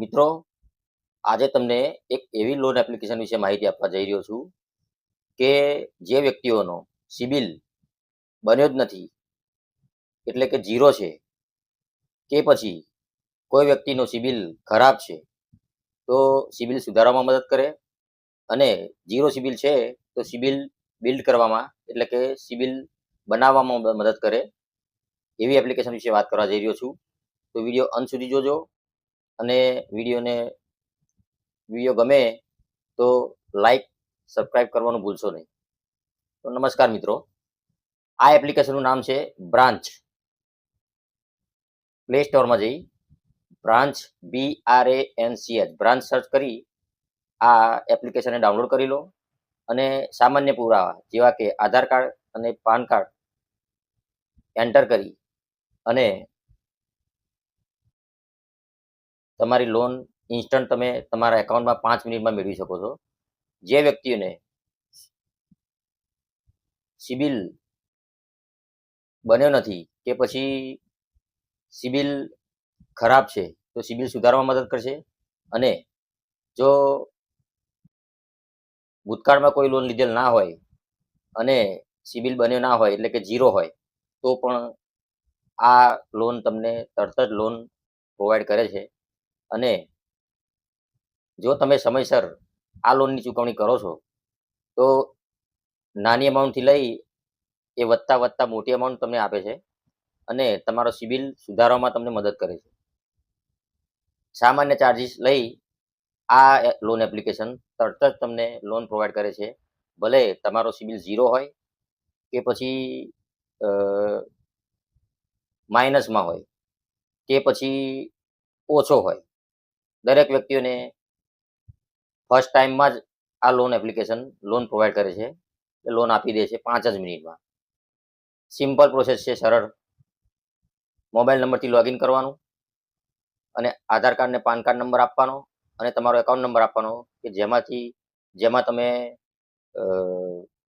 મિત્રો, આજે તમને એક એવી લોન એપ્લિકેશન વિશે માહિતી આપવા જઈ રહ્યો છું કે જે વ્યક્તિઓનો સિબિલ બન્યો જ નથી, એટલે કે ઝીરો છે, કે પછી કોઈ વ્યક્તિનો સિબિલ ખરાબ છે, તો સિબિલ સુધારવામાં મદદ કરે અને ઝીરો સિબિલ છે, તો સિબિલ બિલ્ડ કરવામાં, એટલે કે સિબિલ બનાવવામાં મદદ કરે એવી એપ્લિકેશન વિશે વાત કરવા જઈ રહ્યો છું. તો વીડિયો અંત સુધી જોજો. અને વિડીયોને, વીડિયો ગમે તો લાઈક સબસ્ક્રાઈબ કરવાનું ભૂલશો નહીં. તો નમસ્કાર મિત્રો. આ એપ્લિકેશનનું નામ છે બ્રાન્ચ પ્લે સ્ટોરમાં જઈ branch B R N C H branch search કરી આ એપ્લિકેશનને ડાઉનલોડ કરી લો અને સામાન્ય પુરાવા જેવા કે આધાર કાર્ડ અને પાન કાર્ડ એન્ટર કરી અને તમારી લોન ઇન્સ્ટન્ટ તમે તમારા એકાઉન્ટમાં પાંચ મિનિટમાં મેળવી શકો છો. જે વ્યક્તિઓને સિબિલ બન્યો નથી કે પછી સિબિલ ખરાબ છે, તો સિબિલ સુધારવામાં મદદ કરશે અને જો ભૂતકાળમાં કોઈ લોન લીધેલ ના હોય અને સિબિલ બન્યો ના હોય એટલે કે ઝીરો હોય, તો પણ આ લોન તમને તરત જ લોન પ્રોવાઈડ કરે છે. અને જો તમે સમયસર આ લોનની ચૂકવણી કરો છો, તો નાની અમાઉન્ટથી લઈ એ વધતા વધતા મોટી અમાઉન્ટ તમને આપે છે અને તમારો સિબિલ સુધારવામાં તમને મદદ કરે છે. સામાન્ય ચાર્જિસ લઈ આ લોન એપ્લિકેશન તરત જ તમને લોન પ્રોવાઈડ કરે છે. ભલે તમારો સિબિલ ઝીરો હોય કે પછી માઇનસમાં હોય કે પછી ઓછો હોય. દરેક વ્યક્તિઓને ફર્સ્ટ ટાઈમમાં જ આ લોન એપ્લિકેશન લોન પ્રોવાઈડ કરે છે. લોન આપી દે છે પાંચ જ મિનિટમાં. સિમ્પલ પ્રોસેસ છે, સરળ. મોબાઈલ નંબરથી લોગિન કરવાનું અને આધાર કાર્ડ ને પાન કાર્ડ નંબર આપવાનો અને તમારો એકાઉન્ટ નંબર આપવાનો કે જેમાંથી, જેમાં તમે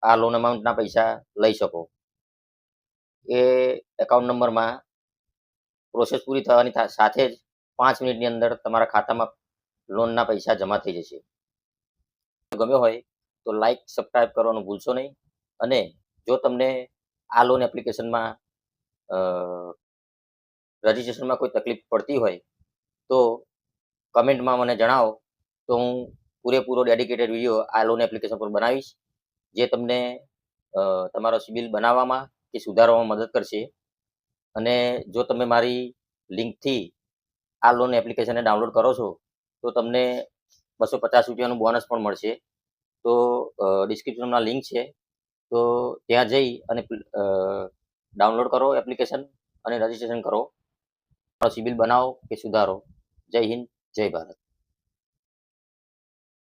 આ લોન અમાઉન્ટના પૈસા લઈ શકો. એ એકાઉન્ટ નંબરમાં પ્રોસેસ પૂરી થવાની સાથે જ પાંચ મિનિટની અંદર તમારા ખાતામાં લોનના પૈસા જમા થઈ જશે. ગમ્યો હોય તો લાઈક સબસ્ક્રાઈબ કરવાનું ભૂલશો નહીં. અને જો તમને આ લોન એપ્લિકેશનમાં રજિસ્ટ્રેશનમાં કોઈ તકલીફ પડતી હોય તો કમેન્ટમાં મને જણાવો તો હું પૂરેપૂરો ડેડિકેટેડ વીડિયો આ લોન એપ્લિકેશન પર બનાવીશ. જે તમને તમારો સિબિલ બનાવવામાં કે સુધારવામાં મદદ કરશે. અને જો તમે મારી લિંકથી આ લોન એપ્લિકેશનને ડાઉનલોડ કરો છો, તો તમને બસો પચાસ રૂપિયાનું બોનસ પણ મળશે. તો ડિસ્ક્રિપ્શનમાં લિંક છે. તો ત્યાં જઈ અને ડાઉનલોડ કરો એપ્લિકેશન અને રજીસ્ટ્રેશન કરો. સિબિલ બનાવો કે સુધારો. જય હિન્દ, જય ભારત.